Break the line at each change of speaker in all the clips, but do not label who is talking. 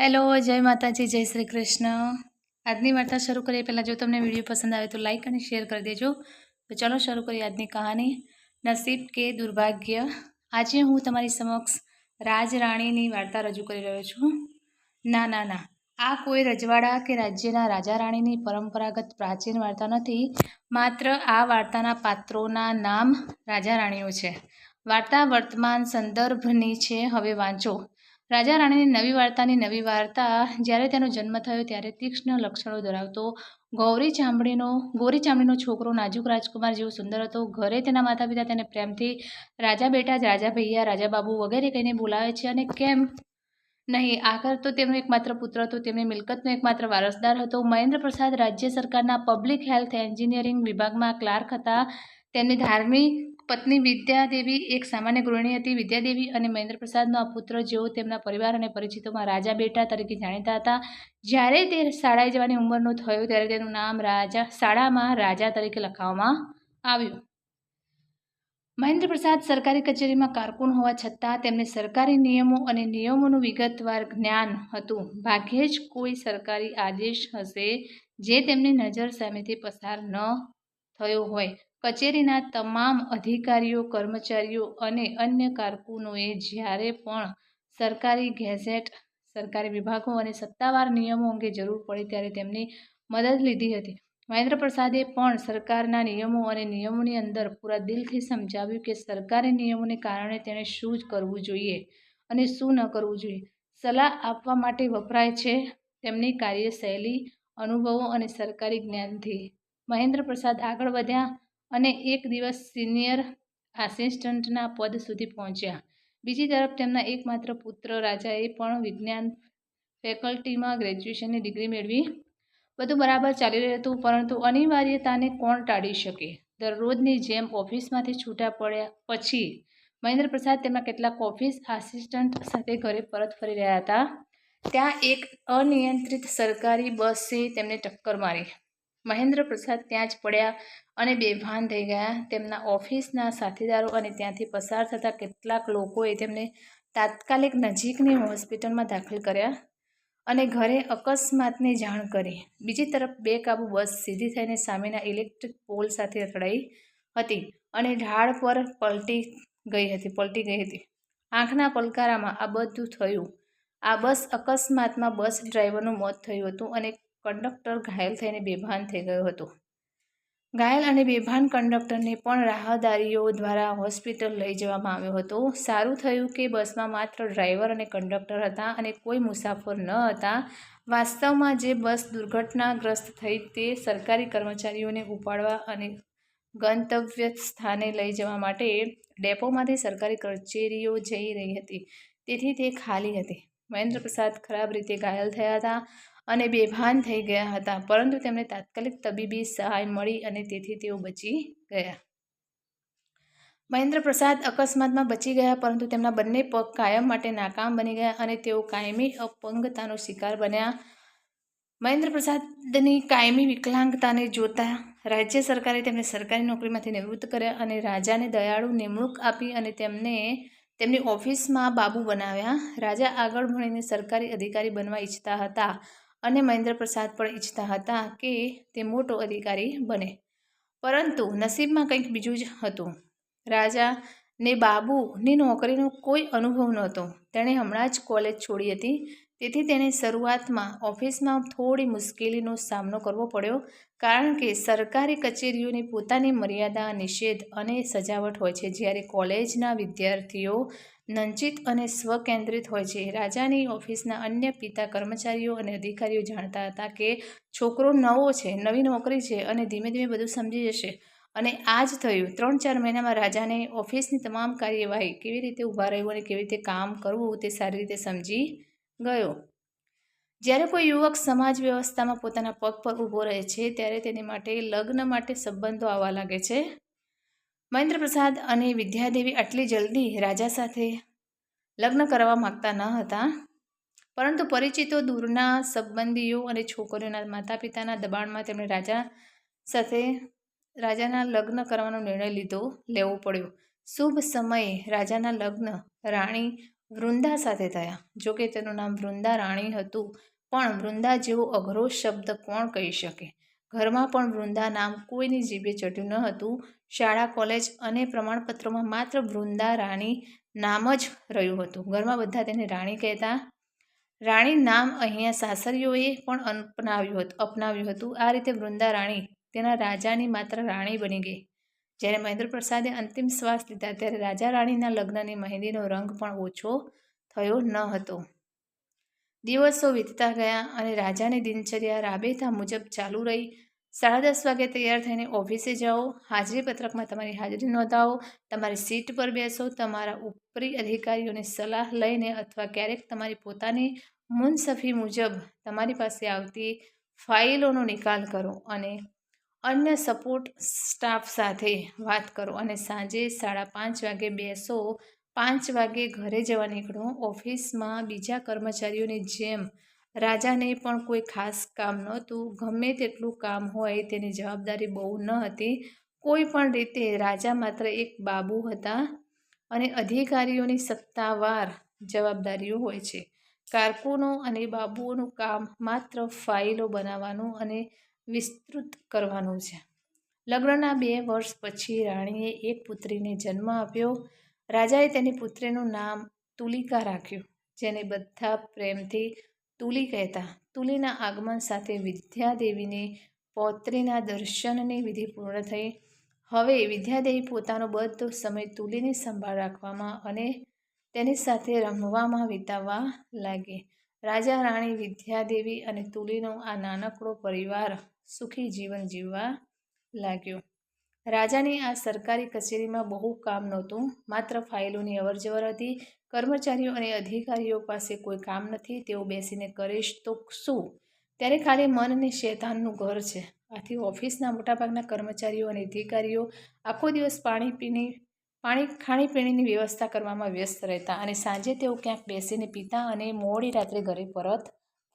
Hello, જય માતાજી, જય શ્રી કૃષ્ણ. આજની વાર્તા શરૂ કરીએ. પહેલાં જો તમને વીડિયો પસંદ આવે તો લાઈક અને શેર કરી દેજો. તો ચલો શરૂ કરીએ આજની કહાની. નસીબ કે દુર્ભાગ્ય. આજે હું તમારી સમક્ષ રાજરાણીની વાર્તા રજૂ કરી રહ્યો છું. ના ના ના. આ કોઈ રજવાડા કે રાજ્યના રાજા રાણીની પરંપરાગત પ્રાચીન વાર્તા નથી. માત્ર આ વાર્તાના પાત્રોના નામ રાજા રાણીઓ છે. વાર્તા વર્તમાન સંદર્ભની છે. હવે વાંચો. રાજા રાણીની નવી વાર્તાની નવી વાર્તા જ્યારે તેનો જન્મ થયો ત્યારે તીક્ષ્ણ લક્ષણો ધરાવતો ગૌરી ચામડીનો, ગોરી ચામડીનો છોકરો નાજુક રાજકુમાર જેવો સુંદર હતો. ઘરે તેના માતા પિતા તેને પ્રેમથી રાજા બેટા જ રાજા ભૈયા, રાજા બાબુ વગેરે કહીને બોલાવે છે અને કેમ નહીં? આખર તો તેમનો એકમાત્ર પુત્ર હતો, તેમની મિલકતનો એકમાત્ર વારસદાર હતો. મહેન્દ્ર પ્રસાદ રાજ્ય સરકારના પબ્લિક હેલ્થ એન્જિનિયરિંગ વિભાગમાં ક્લાર્ક હતા. તેમની ધાર્મિક પત્ની વિદ્યાદેવી, એક સામાન્ય ગૃહિણી હતી. વિદ્યાદેવી અને મહેન્દ્ર પ્રસાદનો આ પુત્ર જેઓ તેમના પરિવાર અને પરિચિતોમાં રાજા બેટા તરીકે જાણીતા હતા. જ્યારે તે શાળાએ જવાની ઉંમરનો થયો, ત્યારે તેનું નામ રાજા, શાળામાં રાજા તરીકે લખાવવામાં આવ્યું. મહેન્દ્ર પ્રસાદ સરકારી કચેરીમાં કારકુન હોવા છતાં તેમને સરકારી નિયમો અને નિયમોનું વિગતવાર જ્ઞાન હતું. ભાગ્યે જ કોઈ સરકારી આદેશ હશે જે તેમની નજર સામેથી પસાર ન થયો હોય. કચેરીના તમામ અધિકારીઓ, કર્મચારીઓ અને અન્ય કારકુનોએ જ્યારે પણ સરકારી ગેઝેટ, સરકારી વિભાગો અને સત્તાવાર નિયમો અંગે જરૂર પડી ત્યારે તેમની મદદ લીધી હતી. મહેન્દ્ર પ્રસાદે પણ સરકારના નિયમો અને નિયમોની અંદર પૂરા દિલથી સમજાવ્યું કે સરકારી નિયમોને કારણે તેણે શું જ કરવું જોઈએ અને શું ન કરવું જોઈએ. સલાહ આપવા માટે વપરાય છે તેમની કાર્યશૈલી, અનુભવો અને સરકારી જ્ઞાનથી. મહેન્દ્ર પ્રસાદ આગળ વધ્યા. અને એક દિવસ સિનિયર આસિસ્ટન્ટના પદ સુધી પહોંચ્યા. બીજી તરફ તેમના એકમાત્ર પુત્ર રાજાએ પણ વિજ્ઞાન ફેકલ્ટીમાં ગ્રેજ્યુએશનની ડિગ્રી મેળવી. બધું બરાબર ચાલી રહ્યું હતું, પરંતુ અનિવાર્યતાને કોણ ટાળી શકે? દરરોજની જેમ ઓફિસમાંથી છૂટા પડ્યા પછી મહેન્દ્ર પ્રસાદ તેમના કેટલાક ઓફિસ આસિસ્ટન્ટ સાથે ઘરે પરત ફરી રહ્યા હતા. ત્યાં એક અનિયંત્રિત સરકારી બસે તેમને ટક્કર મારી. મહેન્દ્ર પ્રસાદ ત્યાં જ પડ્યા અને બેભાન થઈ ગયા. તેમના ઓફિસના સાથીદારો અને ત્યાંથી પસાર થતા કેટલાક લોકોએ તેમને તાત્કાલિક નજીકની હોસ્પિટલમાં દાખલ કર્યા અને ઘરે અકસ્માતની જાણ કરી. બીજી તરફ બેકાબુ બસ સીધી થઈને સામેના ઇલેક્ટ્રિક પોલ સાથે અથડાઈ હતી અને ઢાળ પર પલટી ગઈ હતી, પલટી ગઈ હતી. આંખના પલકારામાં આ બધું થયું. આ બસ અકસ્માતમાં બસ ડ્રાઈવરનું મોત થયું હતું અને કંડક્ટર ઘાયલ થઈને બેભાન થઈ ગયો હતો. ઘાયલ અને બેભાન કંડક્ટરને પણ રાહદારીઓ દ્વારા હોસ્પિટલ લઈ જવામાં આવ્યો હતો. સારું થયું કે બસમાં માત્ર ડ્રાઈવર અને કંડક્ટર હતા અને કોઈ મુસાફર ન હતા. વાસ્તવમાં જે બસ દુર્ઘટનાગ્રસ્ત થઈ તે સરકારી કર્મચારીઓને ઉપાડવા અને ગંતવ્ય સ્થાને લઈ જવા માટે ડેપોમાંથી સરકારી કચેરીઓ જઈ રહી હતી. તેથી તે ખાલી હતી. મહેન્દ્ર પ્રસાદ ખરાબ રીતે ઘાયલ થયા હતા. અને બેભાન થઈ ગયા હતા, પરંતુ તેમને તાત્કાલિક તબીબી સહાય મળી અને તેથી તેઓ બચી ગયા. મહેન્દ્ર પ્રસાદ અકસ્માતમાં બચી ગયા, પરંતુ તેમના બંને પગ કાયમ માટે નાકામ બની ગયા અને તેઓ કાયમી અપંગતાનો શિકાર બન્યા. મહેન્દ્ર પ્રસાદની કાયમી વિકલાંગતાને જોતા રાજ્ય સરકારે તેમને સરકારી નોકરીમાંથી નિવૃત્ત કર્યા અને રાજાને દયાળુ નિમણૂક આપી અને તેમને તેમની ઓફિસમાં બાબુ બનાવ્યા. રાજા આગળ ભણીને સરકારી અધિકારી બનવા ઈચ્છતા હતા. અને મહેન્દ્ર પ્રસાદ પણ ઈચ્છતા હતા કે તે મોટો અધિકારી બને. પરંતુ નસીબમાં કંઈક બીજું જ હતું. રાજાને બાબુની નોકરીનો કોઈ અનુભવ નહોતો. તેણે હમણાં જ કોલેજ છોડી હતી. તેથી તેણે શરૂઆતમાં ઓફિસમાં થોડી મુશ્કેલીનો સામનો કરવો પડ્યો, કારણ કે સરકારી કચેરીઓની પોતાની મર્યાદા, નિષેધ અને સજાવટ હોય છે. જ્યારે કોલેજના વિદ્યાર્થીઓ નંચિત અને સ્વકેન્દ્રિત હોય છે, રાજાની ઓફિસના અન્ય પિતા કર્મચારીઓ અને અધિકારીઓ જાણતા હતા કે છોકરો નવો છે, નવી નોકરી છે અને ધીમે ધીમે બધું સમજી જશે. અને આ જ થયું. ત્રણ ચાર મહિનામાં રાજાને ઓફિસની તમામ કાર્યવાહી કેવી રીતે ઊભા રહેવું અને કેવી રીતે કામ કરવું તે સારી રીતે સમજી ગયો. જ્યારે કોઈ યુવક સમાજ વ્યવસ્થામાં પોતાના પગ પર ઊભો રહે છે, ત્યારે તેની માટે લગ્ન માટે સંબંધો આવવા લાગે છે. મહેન્દ્ર પ્રસાદ અને વિદ્યાદેવી આટલી જલ્દી રાજા સાથે લગ્ન કરવા માગતા ન હતા. પરંતુ પરિચિતો દૂરના સંબંધીઓ અને છોકરીઓના માતા પિતાના દબાણમાં તેમણે રાજા સાથે રાજાના લગ્ન કરવાનો નિર્ણય લીધો લેવો પડ્યો. શુભ સમયે રાજાના લગ્ન રાણી વૃંદા સાથે થયા. જોકે તેનું નામ વૃંદા રાણી હતું, પણ વૃંદા જેવો અઘરો શબ્દ કોણ કહી શકે? ઘરમાં પણ વૃંદા નામ કોઈની જીભે ચઢ્યું ન હતું. શાળા, કોલેજ અને પ્રમાણપત્રોમાં માત્ર વૃંદા રાણી નામ જ રહ્યું હતું. ઘરમાં બધા તેને રાણી કહેતા. રાણી નામ અહીંયા સાસરીઓએ પણ અપનાવ્યું હતું અપનાવ્યું હતું. આ રીતે વૃંદા રાણી તેના રાજાની માત્ર રાણી બની ગઈ. જ્યારે મહેન્દ્ર પ્રસાદે અંતિમ શ્વાસ લીધા ત્યારે રાજા રાણીના લગ્નની મહેંદીનો રંગ પણ ઓછો થયો ન હતો. દિવસો વીતતા ગયા અને રાજાની દિનચર્યા રાબેતા મુજબ ચાલુ રહી. સાડા દસ વાગે તૈયાર થઈને ઓફિસે જાઓ, હાજરી પત્રકમાં તમારી હાજરી નોંધાવો, તમારી સીટ પર બેસો, તમારા ઉપરી અધિકારીઓની સલાહ લઈને અથવા ક્યારેક તમારી પોતાની મુનસફી મુજબ તમારી પાસે આવતી ફાઇલોનો નિકાલ કરો અને અન્ય સપોર્ટ સ્ટાફ સાથે વાત કરો અને સાંજે સાડા પાંચ વાગે બેસો, પાંચ વાગે ઘરે જવા નીકળો. ઓફિસમાં બીજા કર્મચારીઓની જેમ રાજાને પણ કોઈ ખાસ કામ નહોતું. ગમે તેટલું કામ હોય તેની જવાબદારી બહુ ન હતી. કોઈ પણ રીતે રાજા માત્ર એક બાબુ હતા અને અધિકારીઓની સત્તાવાર જવાબદારીઓ હોય છે. કારકુનો અને બાબુઓનું કામ માત્ર ફાઇલો બનાવવાનું અને વિસ્તૃત કરવાનું છે. લગ્નના બે વર્ષ પછી રાણીએ એક પુત્રીને જન્મ આપ્યો. રાજાએ તેની પુત્રીનું નામ તુલિકા રાખ્યું, જેને બધા પ્રેમથી તુલી કહેતા. તુલીના આગમન સાથે વિદ્યાદેવીની પૌત્રીના દર્શનની વિધિ પૂર્ણ થઈ. હવે વિદ્યાદેવી પોતાનો બધો સમય તુલીની સંભાળ રાખવામાં અને તેની સાથે રમવામાં વિતાવવા લાગી. રાજા, રાણી, વિદ્યાદેવી અને તુલીનો આ નાનકડો પરિવાર સુખી જીવન જીવવા લાગ્યો. રાજાની આ સરકારી કચેરીમાં બહુ કામ નહોતું. માત્ર ફાઇલોની અવરજવર હતી. કર્મચારીઓ અને અધિકારીઓ પાસે કોઈ કામ નથી. તેઓ બેસીને કરીશ તો શું? ત્યારે ખાલી મન અને શેતાનનું ઘર છે. આથી ઓફિસના મોટાભાગના કર્મચારીઓ અને અધિકારીઓ આખો દિવસ પાણી પીણી પાણી ખાણીપીણીની વ્યવસ્થા કરવામાં વ્યસ્ત રહેતા અને સાંજે તેઓ ક્યાંક બેસીને પીતા અને મોડી રાત્રે ઘરે પરત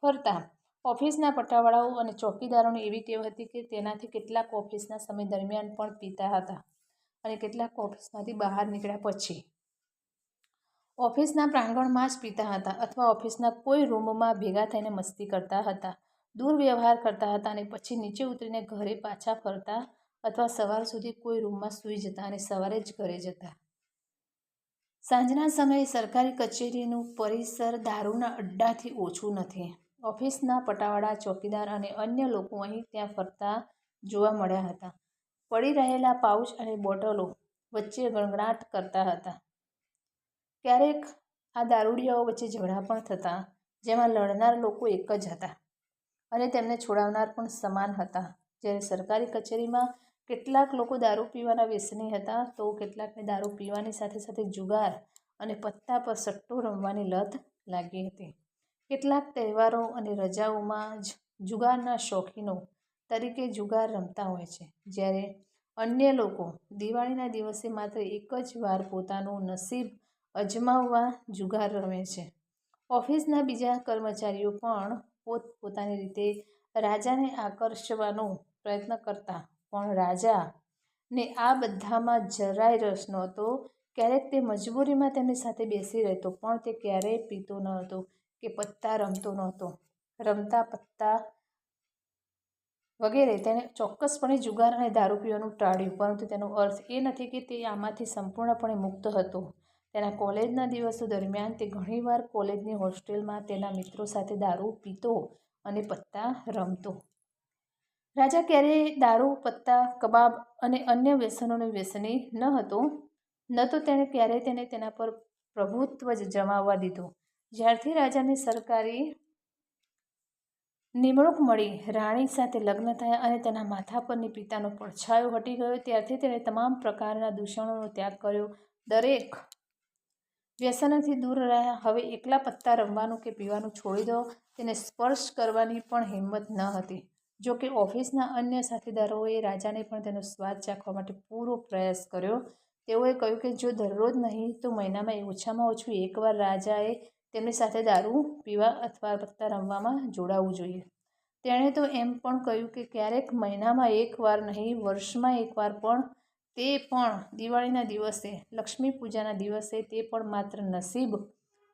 ફરતા. ઓફિસના પટ્ટાવાળાઓ અને ચોકીદારોની એવી ટેવ હતી કે તેનાથી કેટલાક ઓફિસના સમય દરમિયાન પણ પીતા હતા અને કેટલાક ઓફિસમાંથી બહાર નીકળ્યા પછી. ઓફિસના પ્રાંગણમાં જ પીતા હતા અથવા ઓફિસના કોઈ રૂમમાં ભેગા થઈને મસ્તી કરતા હતા, દુર્વ્યવહાર કરતા હતા અને પછી નીચે ઉતરીને ઘરે પાછા ફરતા અથવા સવાર સુધી કોઈ રૂમમાં સૂઈ જતા અને સવારે જ ઘરે જતા. સાંજના સમયે સરકારી કચેરીનું પરિસર દારૂના અડ્ડાથી ઓછું નથી. ઓફિસના પટાવાળા, ચોકીદાર અને અન્ય લોકો અહીં ત્યાં ફરતા જોવા મળ્યા હતા. પડી રહેલા પાઉચ અને બોટલો વચ્ચે ગણગણાટ કરતા હતા. ક્યારેક આ દારૂડિયાઓ વચ્ચે ઝઘડા પણ થતા, જેમાં લડનાર લોકો એક જ હતા અને તેમને છોડાવનાર પણ સમાન હતા. જ્યારે સરકારી કચેરીમાં કેટલાક લોકો દારૂ પીવાના વ્યસની હતા, તો કેટલાકને દારૂ પીવાની સાથે સાથે જુગાર અને પત્તા પર સટ્ટો રમવાની લત લાગી હતી. કેટલાક તહેવારો અને રજાઓમાં જ જુગારના શોખીનો તરીકે જુગાર રમતા હોય છે. જ્યારે અન્ય લોકો દિવાળીના દિવસે માત્ર એક જ વાર પોતાનું નસીબ અજમાવવા જુગાર રમે છે. ઓફિસના બીજા કર્મચારીઓ પણ પોત પોતાની રીતે રાજાને આકર્ષવાનો પ્રયત્ન કરતા. પણ રાજા ને આ બધામાં જરાય રસ નહોતો. ક્યારેક તે મજબૂરીમાં તેમની સાથે બેસી રહેતો, પણ તે ક્યારેય પીતો ન હતો. કે પત્તા રમતો નહોતો. રમતા પત્તા વગેરે તેને ચોક્કસપણે જુગાર અને દારૂ પીવાનું ટાળ્યું, પરંતુ તેનો અર્થ એ નથી કે તે આમાંથી સંપૂર્ણપણે મુક્ત હતો. તેના કોલેજના દિવસો દરમિયાન તે ઘણીવાર કોલેજની હોસ્ટેલમાં તેના મિત્રો સાથે દારૂ પીતો અને પત્તા રમતો. રાજા ક્યારેય દારૂ, પત્તા, કબાબ અને અન્ય વ્યસનોને વ્યસની ન હતો, ન તો તેણે ક્યારેય તેને તેના પર પ્રભુત્વ જ જમાવવા દીધું. જ્યારથી રાજાને સરકારી નિમણૂક મળી, રાણી સાથે લગ્ન થયા અને તેના માથા પરની પિતાનો પડછાયો હટી ગયો. ત્યારથી તેણે તમામ પ્રકારના દૂષણોનો ત્યાગ કર્યો. દરેક વ્યસનથી દૂર રહ્યા. હવે એકલા પત્તા રમવાનું કે પીવાનું છોડી દો. તેને સ્પર્શ કરવાની પણ હિંમત ન હતી. જો કે ઓફિસના અન્ય સાથીદારોએ રાજાને પણ તેનો સ્વાદ ચાખવા માટે પૂરો પ્રયાસ કર્યો. તેઓએ કહ્યું કે જો દરરોજ નહીં, તો મહિનામાં ઓછામાં ઓછું એકવાર રાજાએ તેમની સાથે દારૂ પીવા અથવા પત્તા રમવામાં જોડાવવું જોઈએ. તેણે તો એમ પણ કહ્યું કે ક્યારેક મહિનામાં એકવાર નહીં, વર્ષમાં એકવાર પણ તે પણ દિવાળીના દિવસે, લક્ષ્મી પૂજાના દિવસે તે પણ માત્ર નસીબ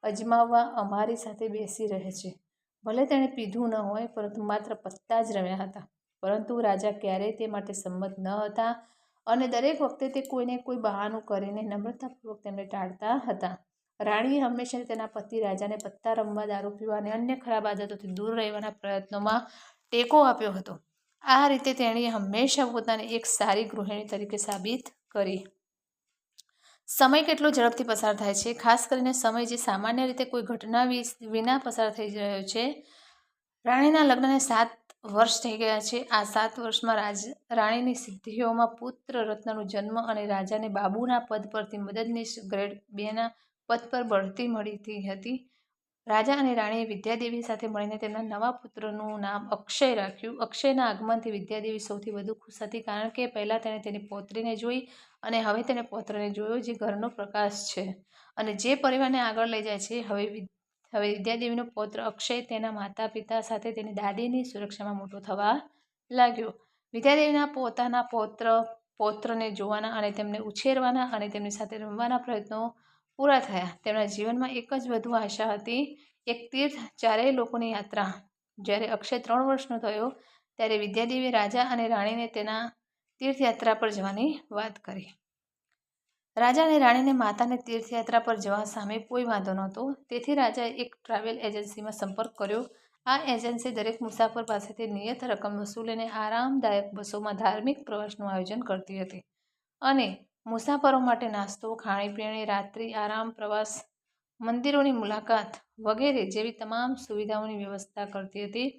અજમાવવા અમારી સાથે બેસી રહે છે. ભલે તેણે પીધું ન હોય, પરંતુ માત્ર પત્તા જ રમ્યા હતા. પરંતુ રાજા ક્યારેય તે માટે સંમત ન હતા અને દરેક વખતે તે કોઈને કોઈ બહાનું કરીને નમ્રતાપૂર્વક તેમને ટાળતા હતા. રાણીએ હંમેશા તેના પતિ, રાજાને પત્તા, રમવા, દારૂ પીવા અને અન્ય ખરાબ આદતોથી દૂર રહેવાના પ્રયત્નોમાં ટેકો આપ્યો હતો. આ રીતે તેણીએ હંમેશા પોતાને એક સારી ગૃહિણી તરીકે સાબિત કરી. સમય કેટલો ઝડપથી પસાર થાય છે? ખાસ કરીને સમય જે સામાન્ય રીતે કોઈ ઘટના વિના પસાર થઈ રહ્યો છે. રાણીના લગ્નને સાત વર્ષ થઈ ગયા છે. આ સાત વર્ષમાં રાજ, રાણીની સિદ્ધિઓમાં પુત્ર રત્નનો જન્મ અને રાજાને બાબુના પદ પરથી મદદનીશ ગ્રેડ બેના પદ પર બઢતી મળતી હતી. રાજા અને રાણીએ વિદ્યાદેવી સાથે મળીને તેમના નવા પુત્રનું નામ અક્ષય રાખ્યું. અક્ષયના આગમનથી વિદ્યાદેવી સૌથી વધુ ખુશ હતી કારણ કે પહેલાં તેણે તેની પૌત્રીને જોઈ અને હવે તેને પૌત્રને જોયો જે ઘરનો પ્રકાશ છે અને જે પરિવારને આગળ લઈ જાય છે. હવે હવે વિદ્યાદેવીનો પૌત્ર અક્ષય તેના માતા પિતા સાથે તેની દાદીની સુરક્ષામાં મોટો થવા લાગ્યો. વિદ્યાદેવીના પોતાના પૌત્ર, પૌત્રને જોવાના અને તેમને ઉછેરવાના અને તેમની સાથે રમવાના પ્રયત્નો પૂરા થયા. તેમના જીવનમાં એક જ વધુ આશા હતી, એક તીર્થ, ચારેય લોકોની યાત્રા. જ્યારે અક્ષય ત્રણ વર્ષનો થયો, ત્યારે વિદ્યાદેવીએ રાજા અને રાણીને તેના તીર્થયાત્રા પર જવાની વાત કરી. રાજા અને રાણીને માતાને તીર્થયાત્રા પર જવા સામે કોઈ વાંધો નહોતો. તેથી રાજાએ એક ટ્રાવેલ એજન્સીમાં સંપર્ક કર્યો. આ એજન્સી દરેક મુસાફર પાસેથી નિયત રકમ વસૂલીને આરામદાયક બસોમાં ધાર્મિક પ્રવાસનું આયોજન કરતી હતી. અને મુસાફરો માટે નાસ્તો, ખાણીપીણી, રાત્રિ, આરામ, પ્રવાસ, મંદિરોની મુલાકાત વગેરે જેવી તમામ સુવિધાઓની વ્યવસ્થા કરતી હતી.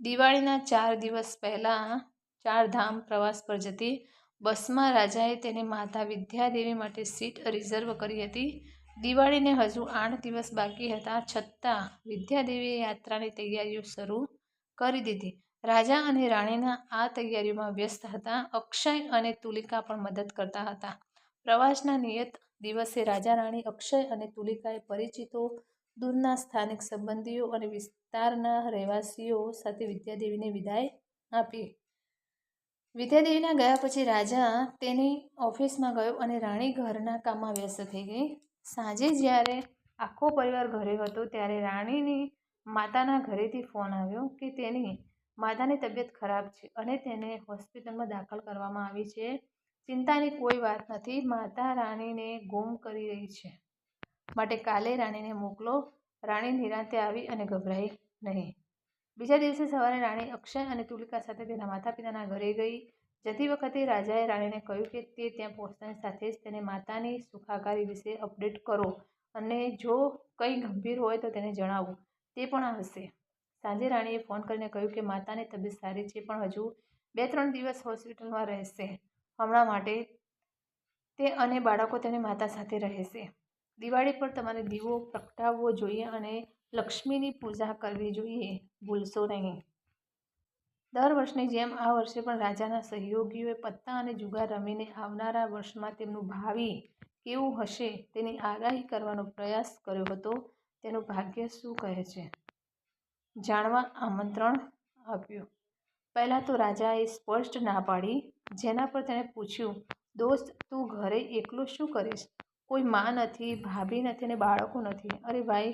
દિવાળીના ચાર દિવસ પહેલાં ચારધામ પ્રવાસ પર જતી બસમાં રાજાએ તેને માતા વિદ્યાદેવી માટે સીટ રિઝર્વ કરી હતી. દિવાળીને હજુ આઠ દિવસ બાકી હતા છતાં વિદ્યાદેવીએ યાત્રાની તૈયારીઓ શરૂ કરી દીધી. રાજા અને રાણીના આ તૈયારીઓમાં વ્યસ્ત હતા. અક્ષય અને તુલિકા પણ મદદ કરતા હતા. પ્રવાસના નિયત દિવસે રાજા રાણી અક્ષય અને તુલિકાએ પરિચિતો દૂરના સ્થાનિક સંબંધીઓ અને વિસ્તારના રહેવાસીઓ સાથે વિદ્યાદેવીને વિદાય આપી. વિદ્યાદેવીના ગયા પછી રાજા તેની ઓફિસમાં ગયો અને રાણી ઘરના કામમાં વ્યસ્ત થઈ ગઈ. સાંજે જ્યારે આખો પરિવાર ઘરે હતો ત્યારે રાણીની માતાના ઘરેથી ફોન આવ્યો કે તેની માતાની તબિયત ખરાબ છે અને તેને હોસ્પિટલમાં દાખલ કરવામાં આવી છે. ચિંતાની કોઈ વાત નથી. માતા રાણીને ગુમ કરી રહી છે. માટે કાલે રાણીને મોકલો. રાણી નિરાંતે આવી અને ગભરાઈ નહીં. બીજા દિવસે સવારે રાણી અક્ષય અને તુલિકા સાથે તેના માતા પિતાના ઘરે ગઈ. જતી વખતે રાજાએ રાણીને કહ્યું કે તે ત્યાં પહોંચતાની સાથે જ તેને માતાની સુખાકારી વિશે અપડેટ કરો અને જો કંઈ ગંભીર હોય તો તેને જણાવો. તે પણ આવશે સાંજે રાણીએ ફોન કરીને કહ્યું કે માતાની તબિયત સારી છે પણ હજુ બે ત્રણ દિવસ હોસ્પિટલમાં રહેશે. હમણાં માટે તે અને બાળકો તેની માતા સાથે રહેશે. દિવાળી પર તમારે દીવો પ્રગટાવવો જોઈએ અને લક્ષ્મીની પૂજા કરવી જોઈએ. ભૂલશો નહીં. દર વર્ષની જેમ આ વર્ષે પણ રાજાના સહયોગીઓએ પત્તા અને જુગાર રમીને આવનારા વર્ષમાં તેમનું ભાવિ કેવું હશે તેની આગાહી કરવાનો પ્રયાસ કર્યો હતો. તેનું ભાગ્ય શું કહે છે? જાણવા આમંત્રણ આપ્યું. પહેલાં તો રાજાએ સ્પષ્ટ ના પાડી, જેના પર તેણે પૂછ્યું, દોસ્ત, તું ઘરે એકલું શું કરીશ? કોઈ માં નથી, ભાભી નથી અને બાળકો નથી. અરે ભાઈ,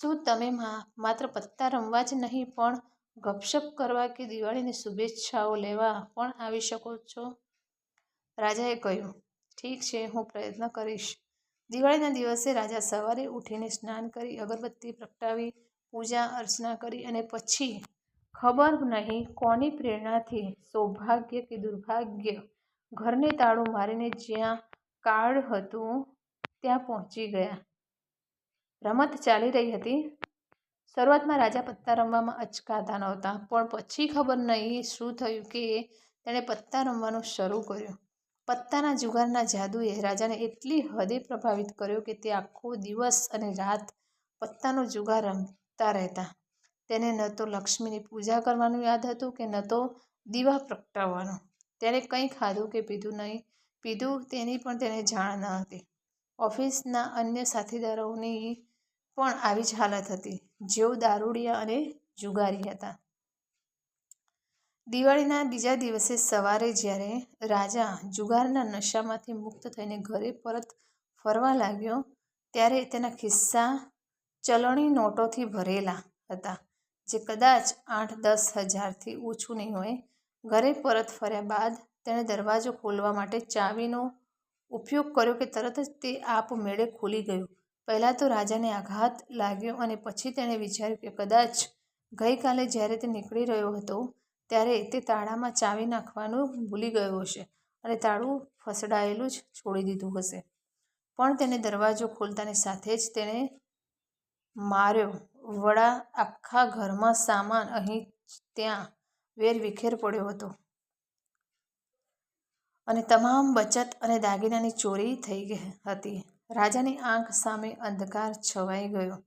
શું તમે માત્ર પત્તા રમવા જ નહીં, પણ ગપશપ કરવા કે દિવાળીની શુભેચ્છાઓ લેવા પણ આવી શકો છો રાજાએ કહ્યું, ઠીક છે, હું પ્રયત્ન કરીશ. દિવાળીના દિવસે રાજા સવારે ઉઠીને સ્નાન કરી, અગરબત્તી પ્રગટાવી, પૂજા અર્ચના કરી અને પછી ખબર નહીં કોની પ્રેરણાથી સૌભાગ્ય કે દુર્ભાગ્ય ઘરને તાળું મારીને જ્યાં કાર્ડ હતું ત્યાં પહોંચી ગયા. રમત ચાલી રહી હતી. શરૂઆતમાં રાજા પત્તા રમવામાં અચકાતા નહોતા, પણ પછી ખબર નહીં શું થયું કે તેણે પત્તા રમવાનું શરૂ કર્યું. પત્તાના જુગારના જાદુએ રાજાને એટલી હદે પ્રભાવિત કર્યો કે તે આખો દિવસ અને રાત પત્તાનો જુગાર રમતા રહેતા. તેને ન તો લક્ષ્મીની પૂજા કરવાનું યાદ હતું કે ન તો દીવા પ્રગટાવવાનું. તેણે કંઈ ખાધું કે પીધું નહીં, પીધું તેની પણ તેને જાણ ન હતી. ઓફિસના અન્ય સાથીદારોની પણ આવી જ હાલત હતી, જેઓ દારૂડિયા અને જુગારી હતા. દિવાળીના બીજા દિવસે સવારે જ્યારે રાજા જુગારના નશામાંથી મુક્ત થઈને ઘરે પરત ફરવા લાગ્યો, ત્યારે તેના ખિસ્સા ચલણી નોટોથી ભરેલા હતા. જે કદાચ આઠ દસ હજારથી ઓછું નહીં હોય. ઘરે પરત ફર્યા બાદ તેણે દરવાજો ખોલવા માટે ચાવીનો ઉપયોગ કર્યો કે તરત જ તે આપમેળે ખુલી ગયું. પહેલાં તો રાજાને આઘાત લાગ્યો અને પછી તેણે વિચાર્યું કે કદાચ ગઈકાલે જ્યારે તે નીકળી રહ્યો હતો ત્યારે તે તાળામાં ચાવી નાખવાનું ભૂલી ગયો હશે અને તાળું ફસડાયેલું જ છોડી દીધું હશે. પણ તેને દરવાજો ખોલતાની સાથે જ તેણે માર્યો. વડા આખા ઘરમાં સામાન અહીં ત્યાં વેરવિખેર પડ્યો હતો. અને તમામ બચત અને દાગીનાની ચોરી થઈ ગઈ હતી. રાજાની આંખ સામે અંધકાર છવાઈ ગયો.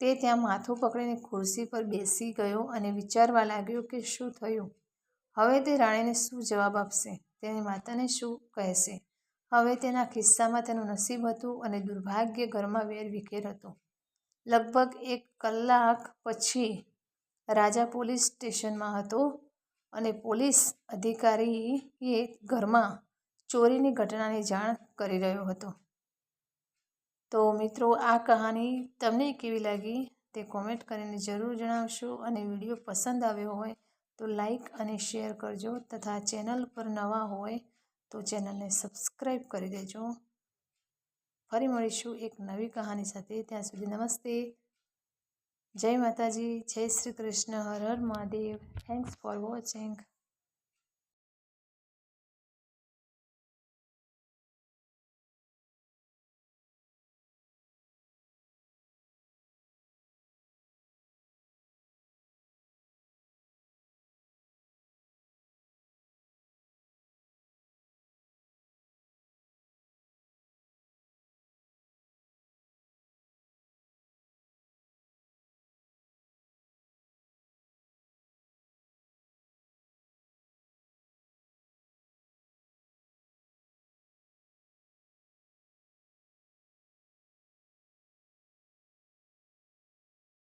તે ત્યાં માથું પકડીને ખુરશી પર બેસી ગયો અને વિચારવા લાગ્યો કે શું થયું? હવે તે રાણીને શું જવાબ આપશે? તેની માતાને શું કહેશે? હવે તેના ખિસ્સામાં તેનું નસીબ હતું અને દુર્ભાગ્ય ઘરમાં વેરવિખેર હતો. લગભગ એક કલાક પછી રાજા પોલીસ સ્ટેશનમાં હતો અને પોલીસ અધિકારીએ ઘરમાં ચોરીની ઘટનાની જાણ કરી રહ્યો હતો. તો મિત્રો, આ કહાની તમને કેવી લાગી તે કોમેન્ટ કરીને જરૂર જણાવશો અને વીડિયો પસંદ આવ્યો હોય તો લાઈક અને શેર કરજો તથા ચેનલ પર નવા હોય તો ચેનલને સબસ્ક્રાઈબ કરી દેજો. ફરી મળીશું એક નવી કહાની સાથે. ત્યાં સુધી નમસ્તે. જય માતાજી. જય શ્રી કૃષ્ણ. હર હર મહાદેવ. Thanks for watching